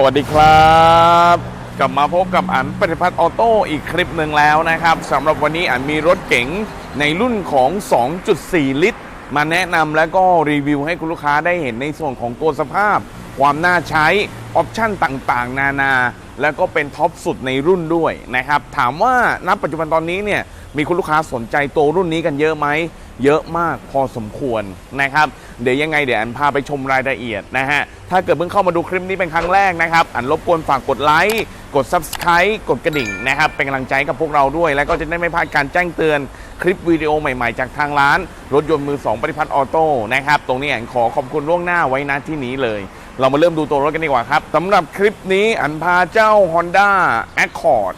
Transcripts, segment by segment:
สวัสดีครับ กลับมาพบกับอันปฏิพัฒน์ออโต้อีกคลิปหนึ่งแล้วนะครับสำหรับวันนี้อันมีรถเก๋งในรุ่นของ 2.4 ลิตร มาแนะนำและก็รีวิวให้คุณลูกค้าได้เห็นในส่วนของตัวสภาพ ความน่าใช้ ออปชั่นต่างๆ นานา แล้วก็เป็นท็อปสุดในรุ่นด้วยนะครับ ถามว่าณปัจจุบันตอนนี้เนี่ยมีคุณลูกค้าสนใจตัวรุ่นนี้กันเยอะไหม เยอะมากพอสมควรนะครับ เดี๋ยวยังไงเดี๋ยวอันพาไปชมรายละเอียดนะฮะ ถ้าเกิดเพิ่งเข้ามาดูคลิปนี้เป็นครั้งแรกนะครับ อันรบกวนฝากกดไลค์ กด Subscribe กดกระดิ่งนะครับ เป็นกำลังใจกับพวกเราด้วย แล้วก็จะได้ไม่พลาดการแจ้งเตือนคลิปวิดีโอใหม่ๆ จากทางร้าน รถยนต์มือ2ปฏิพัฒน์ออโต้นะครับ ตรงนี้อันขอขอบคุณล่วงหน้าไว้นะที่นี้เลย เรามาเริ่มดูตัวรถกันดีกว่าครับสำหรับคลิปนี้อันพาเจ้า Honda Accord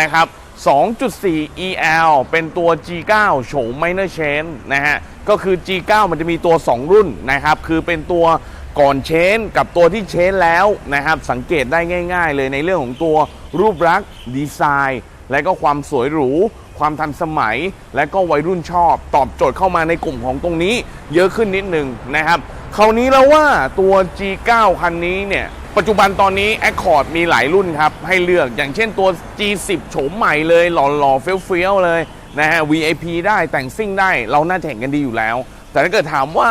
นะครับ 2.4 EL เป็นตัว G9 โฉม Minor Change นะฮะ ก็คือ G9 มันจะมีตัว 2 รุ่นนะครับ คือเป็นตัวก่อนเชนกับตัวที่เชนแล้วนะครับ สังเกตได้ง่าย ๆ เลยในเรื่องของตัวรูปลักษณ์ดีไซน์ และก็ความสวยหรู ความทันสมัย และก็วัยรุ่นชอบ ตอบโจทย์เข้ามาในกลุ่มของตรงนี้ เยอะขึ้นนิดนึงนะครับ คราวนี้แล้วว่าตัว G9 คันนี้เนี่ย ปัจจุบันตอนนี้ Accord มีหลายรุ่นครับ ให้เลือกอย่างเช่นตัว G10 โฉมใหม่เลยหล่อๆเฟี้ยวๆเลยนะฮะ VIP ได้แต่งซิ่งได้เราน่าจะเห็นกันดีอยู่แล้ว แต่ถ้าเกิดถามว่า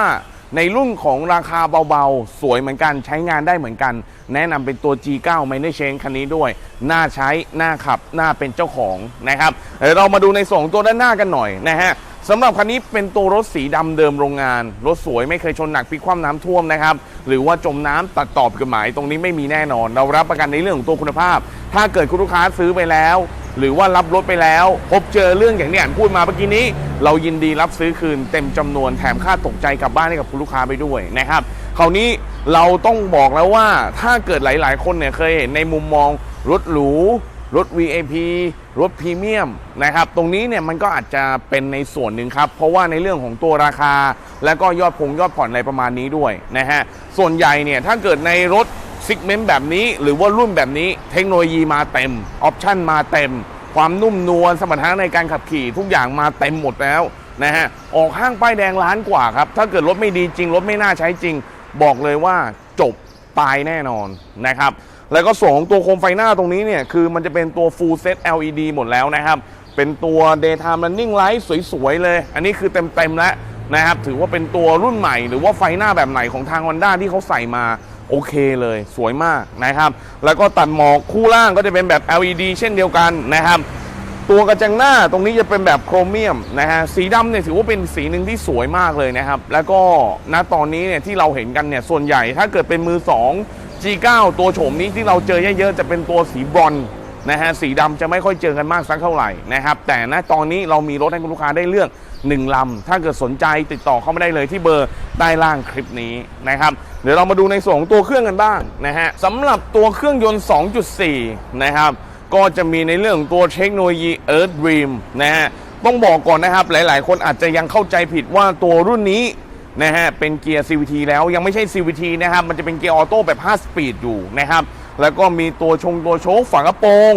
ในรุ่นของราคาเบาๆ สวยเหมือนกันใช้งานได้เหมือนกัน แนะนำเป็นตัว G9 Minor Change คันนี้ด้วย น่าใช้ น่าขับ น่าเป็นเจ้าของนะครับเดี๋ยวเรามาดูในส่วนของตัวด้านหน้ากันหน่อยนะฮะ สำหรับคันนี้เป็นตัวรถสีดำเดิมโรงงาน รถสวยไม่เคยชนหนักพิกคว่ำน้ำท่วมนะครับ หรือว่าจมน้ำตัดต่อผิดกฎหมายตรงนี้ไม่มีแน่นอน เรารับประกันในเรื่องของตัวคุณภาพ ถ้าเกิดคุณลูกค้าซื้อไปแล้ว หรือว่ารับรถไปแล้ว พบเจอเรื่องอย่างที่อ่านพูดมาเมื่อกี้นี้ เรายินดีรับซื้อคืนเต็มจำนวนแถมค่าตกใจกลับบ้านให้กับคุณลูกค้าไปด้วยนะครับคราวนี้เราต้องบอกแล้วว่าถ้าเกิดหลาย ๆ คนเนี่ยเคยเห็นในมุมมองรถหรู รถ VIP รถพรีเมียมนะครับ ตรงนี้เนี่ยมันก็อาจจะเป็นในส่วนหนึ่งครับ เพราะว่าในเรื่องของตัวราคา และก็ยอดพงยอดผ่อนอะไรประมาณนี้ด้วยนะฮะ ส่วนใหญ่เนี่ยถ้าเกิดในรถซิกเมนต์แบบนี้ หรือว่ารุ่นแบบนี้ เทคโนโลยีมาเต็ม ออปชั่นมาเต็ม ความนุ่มนวลสมรรถนะในการขับขี่ทุกอย่างมาเต็มหมดแล้วนะฮะ ออกห้างป้ายแดงล้านกว่าครับ ถ้าเกิดรถไม่ดีจริงรถไม่น่าใช้จริง บอกเลยว่าจบตายแน่นอนนะครับ แล้วก็ส่วนของตัวโคมไฟหน้าตรงนี้เนี่ยคือมันจะเป็นตัว full set LED หมดแล้วนะครับ เป็นตัว daytime running light สวยๆเลย อันนี้คือเต็มๆแล้วนะครับ ถือว่าเป็นตัวรุ่นใหม่ หรือว่าไฟหน้าแบบไหนของทาง Honda ที่เขาใส่มาโอเคเลยสวยมากนะครับ แล้วก็ตัดหมอกคู่ล่างก็จะเป็นแบบ LED เช่นเดียวกันนะครับ ตัวกระจังหน้าตรงนี้จะเป็นแบบโครเมียมนะฮะสีดำเนี่ยถือว่าเป็นสีหนึ่งที่สวยมากเลยนะครับ แล้วก็ณตอนนี้เนี่ยที่เราเห็นกันเนี่ยส่วนใหญ่ถ้าเกิดเป็นมือ2 G9 ตัวโฉมนี้ที่เราเจอเยอะๆจะเป็นตัวสีบรอนนะฮะสีดำจะไม่ค่อยเจอกันมากสักเท่าไหร่นะครับ แต่ณตอนนี้เรามีรถให้คุณลูกค้าได้เลือก1ลำ ถ้าเกิดสนใจติดต่อเข้ามาได้เลยที่เบอร์ใต้ล่างคลิปนี้นะครับ เดี๋ยวเรามาดูในส่วนของตัวเครื่องกันบ้างนะฮะสำหรับตัวเครื่องยนต์ 2.4 นะครับ ก็จะมีในเรื่องของตัวเทคโนโลยี Earth Dream นะฮะต้องบอกก่อนนะครับ หลายๆ คนอาจจะยังเข้าใจผิดว่าตัวรุ่นนี้ นะฮะเป็นเกียร์ CVT แล้วยังไม่ใช่ CVT นะครับมันจะเป็นเกียร์ออโต้แบบ5สปีดอยู่นะครับแล้วก็มีตัวชงตัวโชคฝากระโปรง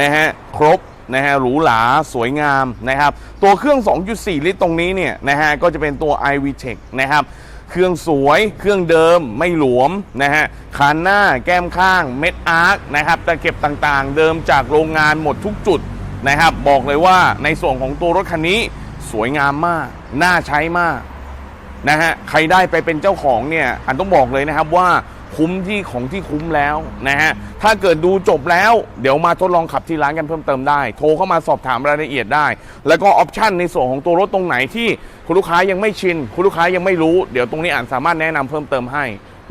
นะฮะครบนะฮะหรูหราสวยงามนะครับตัวเครื่อง 2.4 ลิตรตรงนี้เนี่ยนะฮะก็จะเป็นตัว iVTEC นะครับเครื่องสวยเครื่องเดิมไม่หลวมนะฮะคานหน้าแก้มข้างเม็ดอาร์คนะครับตะเก็บต่างๆ เดิมจากโรงงานหมดทุกจุดนะครับบอกเลยว่าในส่วนของตัวรถคันนี้สวยงามมาก น่าใช้มาก นะฮะใครได้ไปเป็นเจ้าของเนี่ยอันต้องบอกเลยนะครับว่าคุ้มที่ของที่คุ้มแล้วนะฮะถ้าเกิดดูจบแล้ว เดี๋ยวมาทดลองขับที่ร้านกันเพิ่มเติมได้ โทรเข้ามาสอบถามรายละเอียดได้ แล้วก็ออปชันในส่วนของตัวรถตรงไหนที่คุณลูกค้ายังไม่ชิน คุณลูกค้ายังไม่รู้ เดี๋ยวตรงนี้อ่านสามารถแนะนำเพิ่มเติมให้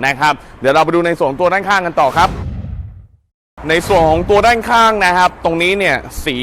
นะครับเดี๋ยวเราไปดูในส่วนของตัวด้านข้างกันต่อครับ ในส่วนของตัวด้านข้างนะครับ ตรงนี้เนี่ยสี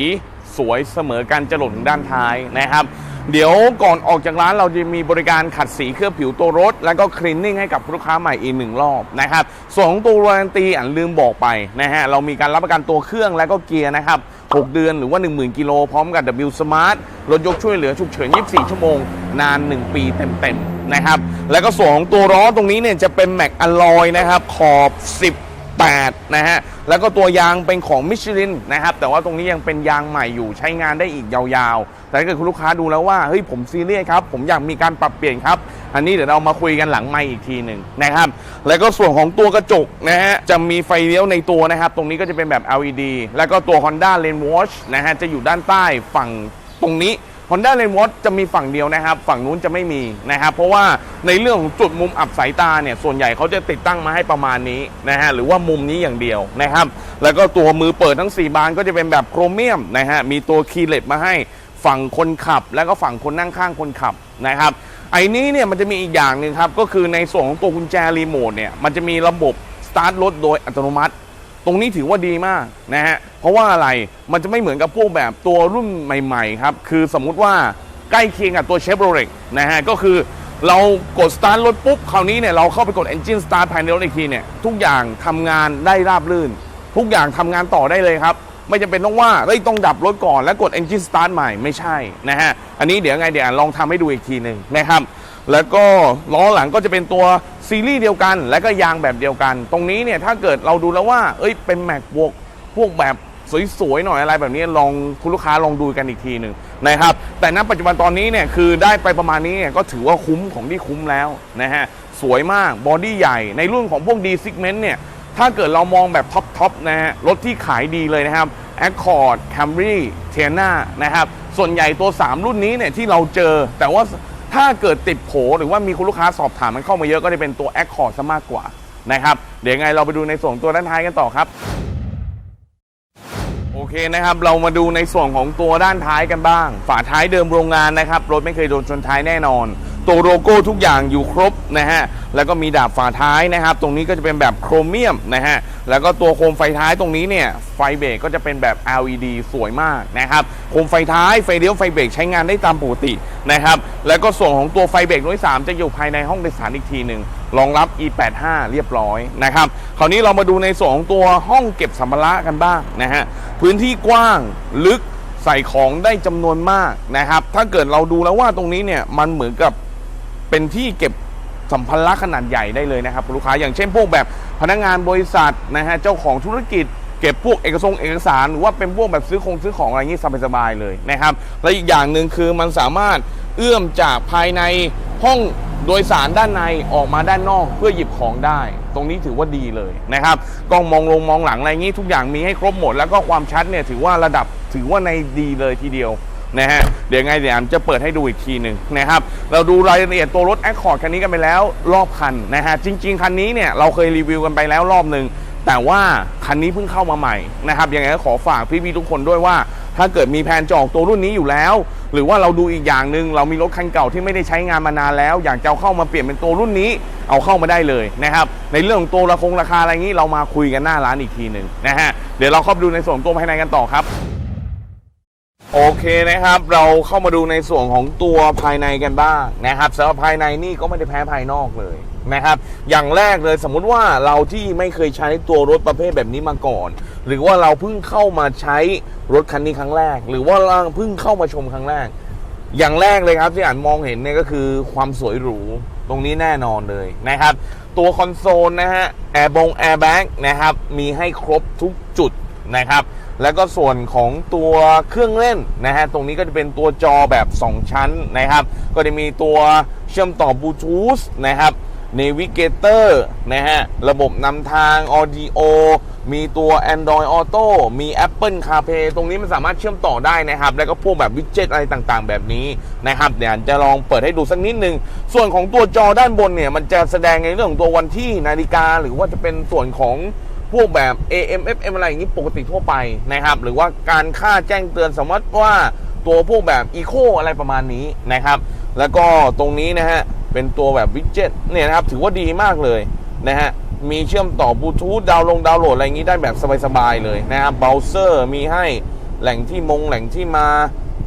สวยเสมอกันจะหล่นด้านท้ายนะครับ เดี๋ยวก่อนออกจากร้านเราจะมีบริการขัดสีเคลือบผิวตัวรถ แล้วก็คลีนนิ่งให้กับลูกค้าใหม่อีกหนึ่งรอบนะครับส่วนของตัววารันตีอ่านลืมบอกไปนะฮะเรามีการรับประกันตัวเครื่องแล้วก็เกียร์นะครับ6 เดือนหรือว่า 10,000 กิโลพร้อมกับ W Smart รถยกช่วยเหลือฉุกเฉิน 24 ชั่วโมง นาน 1 ปีเต็มๆนะครับ แล้วก็ส่วนของตัวล้อตรงนี้เนี่ยจะเป็นแม็กอลลอยนะครับ ขอบ 10 8 นะฮะ แล้วก็ตัวยางเป็นของมิชลินนะครับ แต่ว่าตรงนี้ยังเป็นยางใหม่อยู่ใช้งานได้อีกยาวๆ แต่ถ้าเกิดคุณลูกค้าดูแล้วว่า เฮ้ย ผมซีเรียสครับ ผมอยากมีการปรับเปลี่ยนครับ อันนี้เดี๋ยวเรามาคุยกันหลังไมค์อีกทีหนึ่งนะครับ แล้วก็ส่วนของตัวกระจกนะฮะ จะมีไฟเลี้ยวในตัวนะครับ ตรงนี้ก็จะเป็นแบบ LED แล้วก็ตัว Honda Lane Watch นะฮะ จะอยู่ด้านใต้ฝั่งตรงนี้ Honda Lane Watch จะมีฝั่งเดียวนะครับ ฝั่งนู้นจะไม่มีนะครับ เพราะว่าในเรื่องของจุดมุมอับสายตาเนี่ยส่วนใหญ่เขาจะติดตั้งมาให้ประมาณนี้นะฮะหรือว่ามุมนี้อย่างเดียวนะครับ แล้วก็ตัวมือเปิดทั้ง 4 บานก็จะเป็นแบบโครเมียมนะฮะมีตัวคีย์เลตมาให้ฝั่งคนขับ แล้วก็ฝั่งคนนั่งข้างคนขับนะครับไอ้นี้เนี่ยมันจะมีอีกอย่างหนึ่งครับก็คือในส่วนของตัวกุญแจรีโมทเนี่ยมันจะมีระบบสตาร์ทรถโดยอัตโนมัติ ตรงนี้ถือว่าดีมากนะฮะเพราะว่าอะไรมันจะไม่เหมือนกับพวกแบบตัวรุ่นใหม่ๆครับคือสมมุติว่าใกล้เคียงกับตัวเชฟโรเล็ตนะฮะก็คือเรากดสตาร์ทรถปุ๊บคราวนี้เนี่ยเราเข้าไปกด Engine Start ภายในรถอีกทีเนี่ยทุกอย่างทำงานได้ราบรื่น ทุกอย่างทำงานต่อได้เลยครับ ไม่จำเป็นต้องว่าเฮ้ยต้องดับรถก่อนแล้วกด Engine Start ใหม่ไม่ใช่นะฮะอันนี้เดี๋ยวไงเดี๋ยวลองทำให้ดูอีกทีหนึ่งนะครับแล้วก็ล้อหลังก็จะเป็นตัว ซีรีส์เดียวกัน และก็ยางแบบเดียวกัน ตรงนี้เนี่ยถ้าเกิดเราดูแล้วว่า เอ้ยเป็นแม็กบวกพวกแบบสวยๆหน่อยอะไรแบบนี้ลองคุณลูกค้าลองดูกันอีกทีหนึ่งนะครับ แต่ณปัจจุบันตอนนี้เนี่ยคือได้ไปประมาณนี้เนี่ยก็ถือว่าคุ้มของที่คุ้มแล้วนะฮะสวยมากบอดี้ใหญ่ในรุ่นของพวก D segment เนี่ยถ้าเกิดเรามองแบบท็อปทอปนะฮะรถที่ขายดีเลยนะครับ Accord Camry t i a n a นะครับส่วนใหญ่ตัว 3 รุ่นนี้เนี่ยที่เราเจอแต่ว่า ถ้าเกิดติดโผหรือว่ามีคุณลูกค้าสอบถามมันเข้ามาเยอะก็จะเป็นตัว Accord ซะมากกว่านะครับเดี๋ยวยังไงเราไปดูในส่วนของตัวด้านท้ายกันต่อครับโอเคนะครับเรามาดูในส่วนของตัวด้านท้ายกันบ้าง ฝาท้ายเดิมโรงงานนะครับรถไม่เคยโดนชนท้ายแน่นอน ตัวโลโก้ทุกอย่างอยู่ครบนะฮะแล้วก็มีดาบฝาท้ายนะครับ ตรงนี้ก็จะเป็นแบบโครเมียมนะฮะแล้วก็ตัวโคมไฟท้ายตรงนี้เนี่ยไฟเบรกก็จะเป็นแบบ LED สวยมากนะครับโคมไฟท้ายไฟเลี้ยวไฟเบรกใช้งานได้ตามปกตินะครับแล้วก็ส่วนของตัวไฟเบรกนที่สามจะอยู่ภายในห้องโดยสารอีกทีหนึ่งรองรับ E85 เรียบร้อยนะครับคราวนี้เรามาดูในส่วนของตัวห้องเก็บสัมภาระกันบ้างนะฮะพื้นที่กว้างลึกใส่ของได้จำนวนมากนะครับ ถ้าเกิดเราดูแล้วว่าตรงนี้เนี่ยมันเหมือนกับ เป็นที่เก็บสัมภาระขนาดใหญ่ได้เลยนะครับคุณลูกค้าอย่างเช่นพวกแบบพนักงานบริษัทนะฮะเจ้าของธุรกิจเก็บพวกเอกสงเอกสารหรือว่าเป็นพวกแบบซื้อคงซื้อของอะไรอย่างนี้สบายๆเลยนะครับ และอีกอย่างหนึ่งคือมันสามารถเอื้อมจากภายในห้องโดยสารด้านในออกมาด้านนอกเพื่อหยิบของได้ ตรงนี้ถือว่าดีเลยนะครับกล้องมองลงมองหลังอะไรอย่างนี้ทุกอย่างมีให้ครบหมด แล้วก็ความชัดเนี่ยถือว่าระดับถือว่าในดีเลยทีเดียว นะฮะเดี๋ยวไงเดี๋ยวอันจะเปิดให้ดูอีกทีหนึ่งนะครับเราดูรายละเอียดตัวรถ Accord คันนี้กันไปแล้วรอบคันนะฮะจริง ๆ คันนี้เนี่ยเราเคยรีวิวกันไปแล้วรอบหนึ่งแต่ว่าคันนี้เพิ่งเข้ามาใหม่นะครับยังไงก็ขอฝากพี่ๆทุกคนด้วยว่า ถ้าเกิดมีแผนจะออกตัวรุ่นนี้อยู่แล้ว หรือว่าเราดูอีกอย่างหนึ่งเรามีรถคันเก่าที่ไม่ได้ใช้งานมานานแล้ว อยากจะเอาเข้ามาเปลี่ยนเป็นตัวรุ่นนี้เอาเข้ามาได้เลยนะครับในเรื่องของตัวราคงราคาอะไรงี้เรามาคุยกันหน้าร้านอีกทีหนึ่งนะฮะเดี๋ยวเราเข้าไปดูในส่วนตัวภายในกันต่อครับ โอเคนะครับเราเข้ามาดูในส่วนของตัวภายในกันบ้างนะครับสำหรับภายในนี่ก็ไม่ได้แพ้ภายนอกเลยนะครับ อย่างแรกเลยสมมุติว่าเราที่ไม่เคยใช้ตัวรถประเภทแบบนี้มาก่อน หรือว่าเราเพิ่งเข้ามาใช้รถคันนี้ครั้งแรก หรือว่าเราเพิ่งเข้ามาชมครั้งแรก อย่างแรกเลยครับที่อ่านมองเห็นเนี่ยก็คือความสวยหรูตรงนี้แน่นอนเลยนะครับ ตัวคอนโซลนะฮะแอร์บงแอร์แบ็กนะครับมีให้ครบทุกจุดนะครับ แล้วก็ส่วนของตัวเครื่องเล่นนะฮะ ตรงนี้ก็จะเป็นตัวจอแบบ 2 ชั้นนะครับ ก็จะมีตัวเชื่อมต่อบลูทูธนะครับ Navigator นะฮะ ระบบนำทาง Audio มีตัว Android Auto มี Apple CarPlay ตรงนี้มันสามารถเชื่อมต่อได้นะครับ แล้วก็พวกแบบวิดเจ็ตอะไรต่างๆ แบบนี้นะครับ เดี๋ยวจะลองเปิดให้ดูสักนิดนึง ส่วนของตัวจอด้านบนเนี่ย มันจะแสดงในเรื่องของตัววันที่นาฬิกา หรือว่าจะเป็นส่วนของ พวกแบบ AM FM อะไรอย่างนี้ปกติทั่วไปนะครับ หรือว่าการค่าแจ้งเตือนสมมติว่าตัวพวกแบบ Eco อะไรประมาณนี้นะครับ แล้วก็ตรงนี้นะฮะ เป็นตัวแบบวิดเจ็ตเนี่ยนะครับ ถือว่าดีมากเลยนะฮะ มีเชื่อมต่อบลูทูธดาวน์ลงดาวน์โหลดอะไรอย่างนี้ได้แบบสบายๆเลยนะครับเบราว์เซอร์มีให้แหล่งที่มงแหล่งที่มา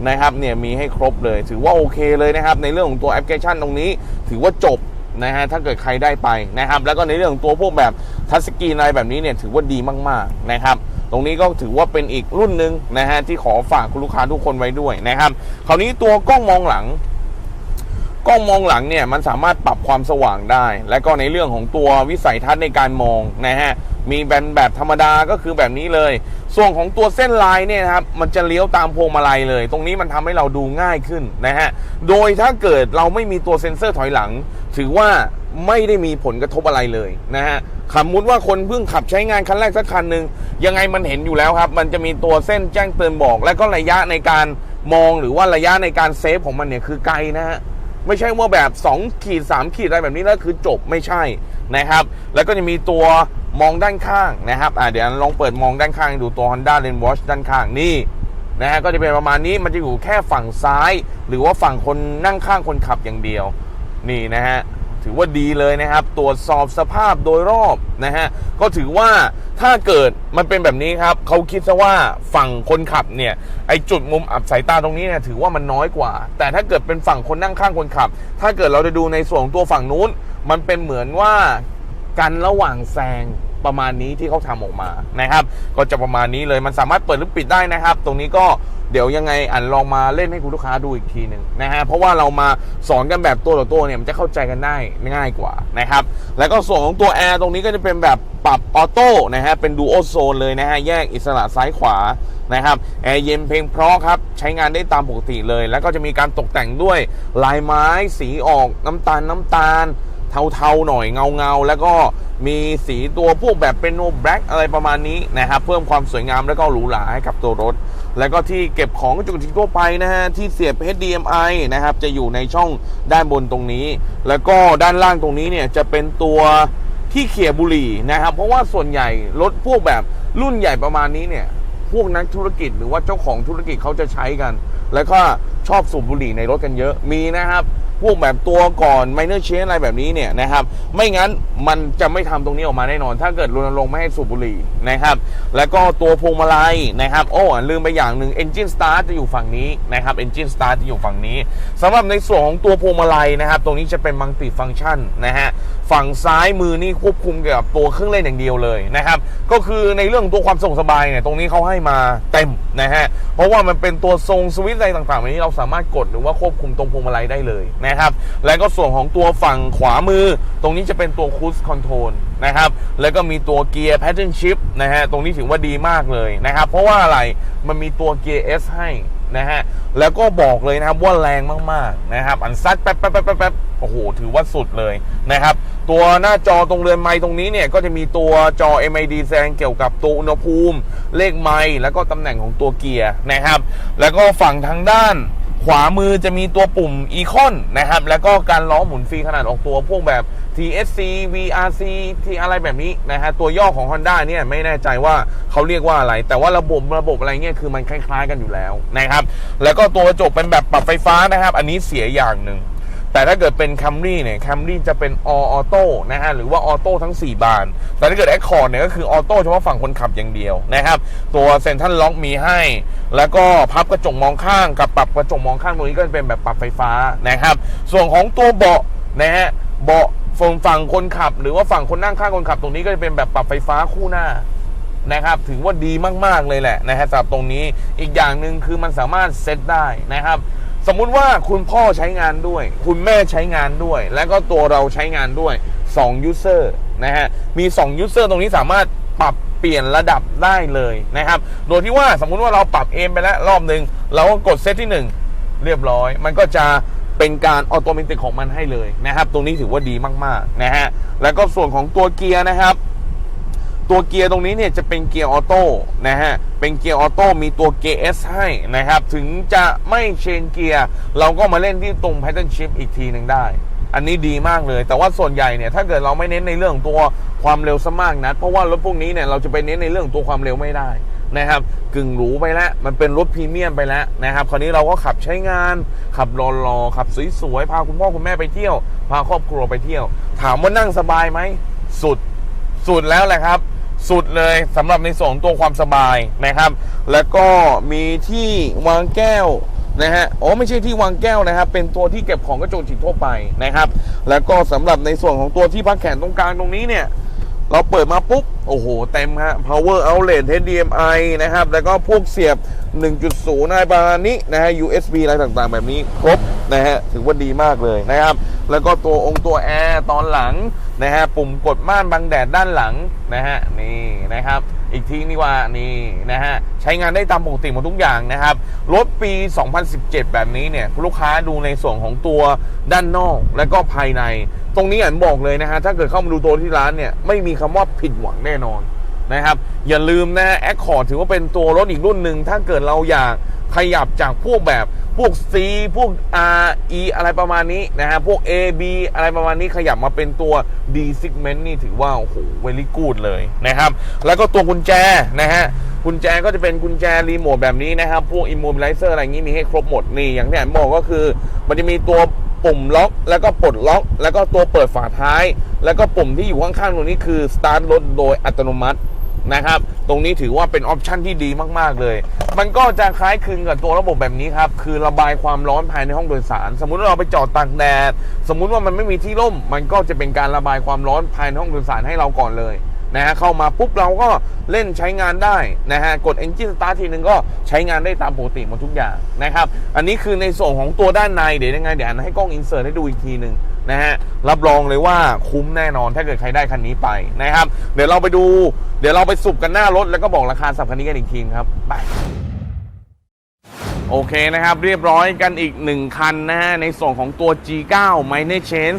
นะครับเนี่ยมีให้ครบเลย ถือว่าโอเคเลยนะครับ ในเรื่องของตัวแอปพลิเคชันตรงนี้ ถือว่าจบ นะฮะถ้าเกิดใครได้ไปนะครับ แล้วก็ในเรื่องของตัวพวกแบบทัชสกรีนอะไรแบบนี้เนี่ยถือว่าดีมากๆนะครับ ตรงนี้ก็ถือว่าเป็นอีกรุ่นหนึ่งนะฮะที่ขอฝากคุณลูกค้าทุกคนไว้ด้วยนะครับคราวนี้ตัวกล้องมองหลัง กล้องมองหลังเนี่ยมันสามารถปรับความสว่างได้ และก็ในเรื่องของตัววิสัยทัศน์ในการมองนะฮะมีแบนแบบธรรมดาก็คือแบบนี้เลย ส่วนของตัวเส้นลายเนี่ยครับมันจะเลี้ยวตามพวงมาลัยเลย ตรงนี้มันทำให้เราดูง่ายขึ้นนะฮะโดยถ้าเกิดเราไม่มีตัวเซ็นเซอร์ถอยหลัง ถือว่าไม่ได้มีผลกระทบอะไรเลยนะฮะสมมติว่าคนเพิ่งขับใช้งานคันแรกสักคันหนึ่งยังไงมันเห็นอยู่แล้วครับ มันจะมีตัวเส้นแจ้งเตือนบอก และก็ระยะในการมองหรือว่าระยะในการเซฟของมันเนี่ยคือไกลนะฮะ ไม่ใช่ว่าแบบ2ขีด3ขีดอะไรแบบนี้แล้วคือจบไม่ใช่นะครับ แล้วก็จะมีตัวมองด้านข้างนะครับอ่าเดี๋ยวลองเปิดมองด้านข้างดูตัว Honda Lane Watch ด้านข้างนี่นะฮะก็จะเป็นประมาณนี้มันจะอยู่แค่ฝั่งซ้าย หรือว่าฝั่งคนนั่งข้างคนขับอย่างเดียว นี่นะฮะ ถือว่าดีเลยนะครับ ตรวจสอบสภาพโดยรอบนะฮะ ก็ถือว่าถ้าเกิดมันเป็นแบบนี้ครับ เขาคิดซะว่าฝั่งคนขับเนี่ย ไอจุดมุมอับสายตาตรงนี้เนี่ยถือว่ามันน้อยกว่า แต่ถ้าเกิดเป็นฝั่งคนนั่งข้างคนขับ ถ้าเกิดเราจะดูในส่วนของตัวฝั่งนู้น มันเป็นเหมือนว่ากันระหว่างแซง ประมาณนี้ที่เขาทำออกมานะครับ ก็จะประมาณนี้เลยมันสามารถเปิดหรือปิดได้นะครับ ตรงนี้ก็เดี๋ยวยังไงอันลองมาเล่นให้คุณลูกค้าดูอีกทีหนึ่งนะฮะเพราะว่าเรามาสอนกันแบบตัวต่อตัวเนี่ยมันจะเข้าใจกันได้ง่ายกว่านะครับ แล้วก็ส่วนของตัวแอร์ตรงนี้ก็จะเป็นแบบปรับออโต้นะฮะเป็นดูโอโซนเลยนะฮะแยกอิสระซ้ายขวานะครับแอร์เย็นเพลงเพราะครับ ใช้งานได้ตามปกติเลย แล้วก็จะมีการตกแต่งด้วยลายไม้สีออกน้ำตาลน้ำตาล เทาๆหน่อยเงาๆ แล้วก็มีสีตัวพวกแบบเป็นโนแบล็กอะไรประมาณนี้นะครับเพิ่มความสวยงามแล้วก็หรูหราให้กับตัวรถ แล้วก็ที่เก็บของกระจุกกระจิกทั่วไปนะฮะที่เสียบ HDMI นะครับจะอยู่ในช่องด้านบนตรงนี้ แล้วก็ด้านล่างตรงนี้เนี่ยจะเป็นตัวที่เขี่ยบุหรี่นะครับ เพราะว่าส่วนใหญ่รถพวกแบบรุ่นใหญ่ประมาณนี้เนี่ยพวกนักธุรกิจหรือว่าเจ้าของธุรกิจเขาจะใช้กัน แล้วก็ชอบสูบบุหรี่ในรถกันเยอะมีนะครับ พวกแบบตัวก่อนไมเนอร์เชนอะไรแบบนี้เนี่ยนะครับ ไม่งั้นมันจะไม่ทำตรงนี้ออกมาแน่นอน ถ้าเกิดรณรงค์ไม่ให้สูบบุหรี่นะครับ แล้วก็ตัวพวงมาลัยนะครับ โอ้ลืมไปอย่างหนึ่ง Engine Start จะอยู่ฝั่งนี้นะครับ Engine Start จะอยู่ฝั่งนี้สำหรับในส่วนของตัวพวงมาลัยนะครับ ตรงนี้จะเป็นมัลติฟังชันนะฮะฝั่งซ้ายมือนี่ควบคุมเกี่ยวกับตัวเครื่องเล่นอย่างเดียวเลยนะครับ ก็คือในเรื่องตัวความสะดวกสบายเนี่ยตรงนี้เขาให้มาเต็มนะฮะเพราะว่ามันเป็นตัวทรงสวิตอะไรต่างๆแบบนี้เราสามารถกดหรือว่าควบคุมตรงพวงมาลัยได้เลยนะครับ แล้วก็ส่วนของตัวฝั่งขวามือ ตรงนี้จะเป็นตัวคูสคอนโทรลนะครับ แล้วก็มีตัวเกียร์แพทเทิร์นชิพนะฮะ ตรงนี้ถือว่าดีมากเลยนะครับ เพราะว่าอะไร มันมีตัวเกียร์ S ให้นะฮะ แล้วก็บอกเลยนะครับว่าแรงมากๆนะครับ อันซัดแป๊บแป๊บแป๊บแป๊บแป๊บโอ้โห ถือว่าสุดเลยนะครับ ตัวหน้าจอตรงเรือนไม้ตรงนี้เนี่ยก็จะมีตัวจอ MID แสดงเกี่ยวกับตัวอุณหภูมิ เลขไม้แล้วก็ตำแหน่งของตัวเกียร์นะครับ แล้วก็ฝั่งทางด้านขวามือจะมีตัวปุ่มอีคอนนะครับ แล้วก็การล้อหมุนฟรีขนาดออกตัวพวกแบบ TSC VRC ที่อะไรแบบนี้นะฮะ ตัวย่อของ Honda เนี่ยไม่แน่ใจว่าเขาเรียกว่าอะไร แต่ว่าระบบระบบอะไรเงี้ยคือมันคล้ายๆกันอยู่แล้วนะครับ แล้วก็ตัวกระจกเป็นแบบปรับไฟฟ้านะครับ อันนี้เสียอย่างหนึ่ง แต่ถ้าเกิดเป็น Camry เนี่ย Camry จะเป็น All Auto นะฮะหรือว่า Auto ทั้ง 4 บาน แต่ถ้าเกิด Accord เนี่ยก็คือ Auto เฉพาะฝั่งคนขับอย่างเดียวนะครับ ตัว Central Lock มีให้ แล้วก็พับกระจกมองข้างกับปรับกระจกมองข้างตรงนี้ก็จะเป็นแบบปรับไฟฟ้านะครับ ส่วนของตัวเบาะนะฮะเบาะฝั่งฝั่งคนขับ หรือว่าฝั่งคนนั่งข้างคนขับตรงนี้ก็จะเป็นแบบปรับไฟฟ้าคู่หน้านะครับถือว่าดีมากๆเลยแหละนะฮะสำหรับตรงนี้อีกอย่างหนึ่งคือมันสามารถเซตได้นะครับ สมมุติว่าคุณพ่อใช้งานด้วย คุณแม่ใช้งานด้วย และก็ตัวเราใช้งานด้วย2 user นะฮะ มี 2 user ตรงนี้สามารถปรับเปลี่ยนระดับได้เลยนะครับ โดยที่ว่าสมมุติว่าเราปรับเอมไปแล้วรอบหนึ่งเราก็กดเซตที่ 1 เรียบร้อย มันก็จะเป็นการออโตเมติกของมันให้เลยนะครับ ตรงนี้ถือว่าดีมากๆนะฮะ แล้วก็ส่วนของตัวเกียร์นะครับ ตัวเกียร์ตรงนี้เนี่ยจะเป็นเกียร์ออโต้นะฮะ เป็นเกียร์ออโต้มีตัวเกียร์ S ให้นะครับ ถึงจะไม่เชนเกียร์ เราก็มาเล่นที่ตรง pattern shift อีกทีหนึ่งได้ อันนี้ดีมากเลย แต่ว่าส่วนใหญ่เนี่ยถ้าเกิดเราไม่เน้นในเรื่องตัวความเร็วซะมากนักเพราะว่ารถพวกนี้เนี่ยเราจะไปเน้นในเรื่องตัวความเร็วไม่ได้นะครับกึ่งหรูไปแล้ว มันเป็นรถพรีเมียมไปแล้วนะครับ คราวนี้เราก็ขับใช้งาน ขับรอๆขับสวยๆพาคุณพ่อคุณแม่ไปเที่ยว พาครอบครัวไปเที่ยว ถามว่านั่งสบายไหมสุดสุดแล้วแหละครับ สุดเลยสำหรับในส่วนของตัวความสบายนะครับ แล้วก็มีที่วางแก้วนะฮะอ๋อไม่ใช่ที่วางแก้วนะครับ เป็นตัวที่เก็บของกระจกจิตทั่วไปนะครับ แล้วก็สำหรับในส่วนของตัวที่พักแขนตรงกลางตรงนี้เนี่ย เราเปิดมาปุ๊บ โอ้โห เต็มฮะ power outlet HDMI นะครับ แล้วก็พวกเสียบ 1.0อะไรประมาณนี้นะฮะ USB อะไรต่างๆ แบบนี้ครบนะฮะ ถือว่าดีมากเลยนะครับ แล้วก็ตัวองค์ตัวแอร์ตอนหลังนะฮะ ปุ่มกดม่านบังแดดด้านหลังนะฮะ นี่นะครับ อีกทีนี่ว่านี่นะฮะใช้งานได้ตามปกติหมดทุกอย่างนะครับ รถปี 2017 แบบนี้เนี่ยลูกค้าดูในส่วนของตัวด้านนอกและก็ภายใน ตรงนี้อันบอกเลยนะฮะถ้าเกิดเข้ามาดูตัวที่ร้านเนี่ยไม่มีคำว่าผิดหวังแน่นอนนะครับอย่าลืมนะแอคคอร์ดถือว่าเป็นตัวรถอีกรุ่นหนึ่งถ้าเกิดเราอยากขยับจากพวกแบบ พวก C พวก R E อะไรประมาณนี้นะฮะ พวก A B อะไรประมาณนี้ขยับมาเป็นตัว D segment นี่ถือว่า โอ้โหเวลี่กูดเลยนะครับ แล้วก็ตัวกุญแจนะฮะกุญแจก็จะเป็นกุญแจรีโมทแบบนี้นะครับ พวก immobilizer อะไรอย่างนี้มีให้ครบหมดนี่อย่างที่อันบอกก็คือ มันจะมีตัวปุ่มล็อก แล้วก็ปลดล็อก แล้วก็ตัวเปิดฝาท้าย แล้วก็ปุ่มที่อยู่ข้างๆตรงนี้คือ start รถโดยอัตโนมัติ นะครับ ตรงนี้ถือว่าเป็นออปชันที่ดีมากๆเลย มันก็จะคล้ายคลึงกับตัวระบบแบบนี้ครับ คือระบายความร้อนภายในห้องโดยสาร สมมุติว่าเราไปจอดตากแดด สมมุติว่ามันไม่มีที่ร่ม มันก็จะเป็นการระบายความร้อนภายในห้องโดยสารให้เราก่อนเลย นะฮะเข้ามาปุ๊บเราก็เล่นใช้งานได้นะฮะกด Engine Start ทีนึงก็ใช้งานได้ตามปกติหมดทุกอย่างนะครับ อันนี้คือในส่วนของตัวด้านในเดี๋ยวยังไงเดี๋ยวให้กล้องอินเสิร์ตให้ดูอีกทีหนึ่งนะฮะรับรองเลยว่าคุ้มแน่นอนถ้าเกิดใครได้คันนี้ไปนะครับ เดี๋ยวเราไปดู เดี๋ยวเราไปสุบกันหน้ารถแล้วก็บอกราคาสับคันนี้กันอีกทีครับไปโอเคนะครับ เรียบร้อยกันอีก 1 คันนะฮะในส่วนของตัว G9 m i n e Chain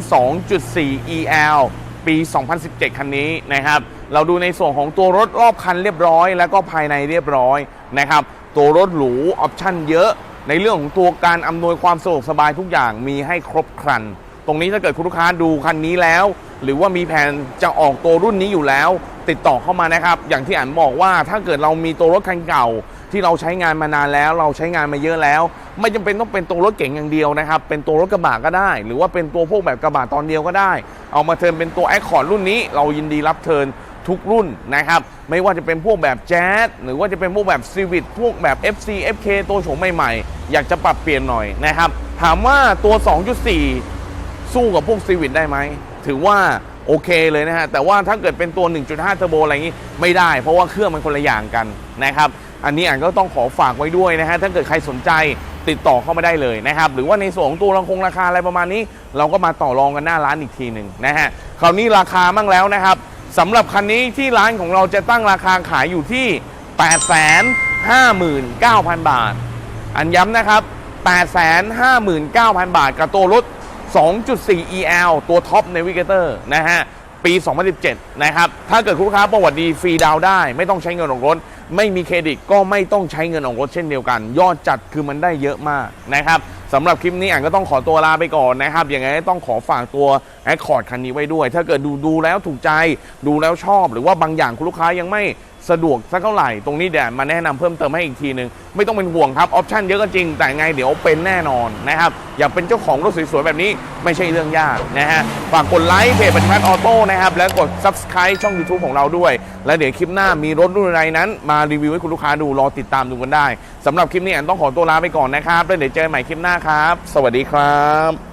2.4 EL ปี 2017 คันนี้นะครับ เราดูในส่วนของตัวรถรอบคันเรียบร้อย แล้วก็ภายในเรียบร้อยนะครับตัวรถหรูออปชั่นเยอะ ในเรื่องของตัวการอำนวยความสะดวกสบายทุกอย่างมีให้ครบครัน ตรงนี้ถ้าเกิดคุณลูกค้าดูคันนี้แล้ว หรือว่ามีแผนจะออกตัวรุ่นนี้อยู่แล้ว ติดต่อเข้ามานะครับ อย่างที่อันบอกว่าถ้าเกิดเรามีตัวรถคันเก่าที่เราใช้งานมานานแล้ว เราใช้งานมาเยอะแล้ว ไม่จำเป็นต้องเป็นตัวรถเก๋งอย่างเดียวนะครับ เป็นตัวรถกระบะก็ได้ หรือว่าเป็นตัวพวกแบบกระบะตอนเดียวก็ได้ เอามาเทินเป็นตัวแอคคอร์ดรุ่นนี้ เรายินดีรับเทิน ทุกรุ่นนะครับ ไม่ว่าจะเป็นพวกแบบแจ๊สหรือว่าจะเป็นพวกแบบซีวิตพวกแบบ FC FK ตัวโฉมใหม่ๆ อยากจะปรับเปลี่ยนหน่อยนะครับ ถามว่าตัว 2.4 สู้กับพวกซีวิตได้ไหม ถือว่าโอเคเลยนะฮะ แต่ว่าถ้าเกิดเป็นตัว 1.5 เทอร์โบอะไรอย่างนี้ไม่ได้ เพราะว่าเครื่องมันคนละอย่างกันนะครับ อันนี้อ่านก็ต้องขอฝากไว้ด้วยนะฮะ ถ้าเกิดใครสนใจติดต่อเข้ามาได้เลยนะครับ หรือว่าในส่วนของตัวรังคงราคาอะไรประมาณนี้ เราก็มาต่อรองกันหน้าร้านอีกทีหนึ่งนะฮะ คราวนี้ราคามั่งแล้วนะครับ สำหรับคันนี้ที่ร้านของเราจะตั้งราคาขายอยู่ที่ 859,000 บาท อันย้ำนะครับ 859,000 บาท กับตัวรถ 2.4 EL ตัวท็อป Navigator นะฮะ ปี 2017 นะครับ ถ้าเกิดคุณลูกค้าประวัติดีฟรีดาวได้ ไม่ต้องใช้เงินออกรถ ไม่มีเครดิตก็ไม่ต้องใช้เงินออกรถเช่นเดียวกัน ยอดจัดคือมันได้เยอะมากนะครับสำหรับคลิปนี้อ่านก็ต้องขอตัวลาไปก่อนนะครับอย่างไรต้องขอฝากตัว Accord คันนี้ไว้ด้วย ถ้าเกิดดูดูแล้วถูกใจดูแล้วชอบ หรือว่าบางอย่างคุณลูกค้ายังไม่ สะดวกสักเท่าไหร่ ตรงนี้เดี๋ยวมาแนะนำเพิ่มเติมให้อีกทีหนึ่งไม่ต้องเป็นห่วงครับ ออปชันเยอะก็จริง แต่ไงเดี๋ยวเป็นแน่นอนนะครับ อยากเป็นเจ้าของรถสวยๆ แบบนี้ไม่ใช่เรื่องยากนะฮะ ฝากกดไลค์เพจปฏิพัฒน์ออโต้นะครับ แล้วกด subscribe ช่อง YouTube ของเราด้วย แล้วเดี๋ยวคลิปหน้ามีรถรุ่นอะไรนั้น มารีวิวให้คุณลูกค้าดูรอติดตามดูกันได้สำหรับคลิปนี้อันต้องขอตัวลาไปก่อนนะครับแล้วเดี๋ยวเจอกันใหม่คลิปหน้าครับ สวัสดีครับ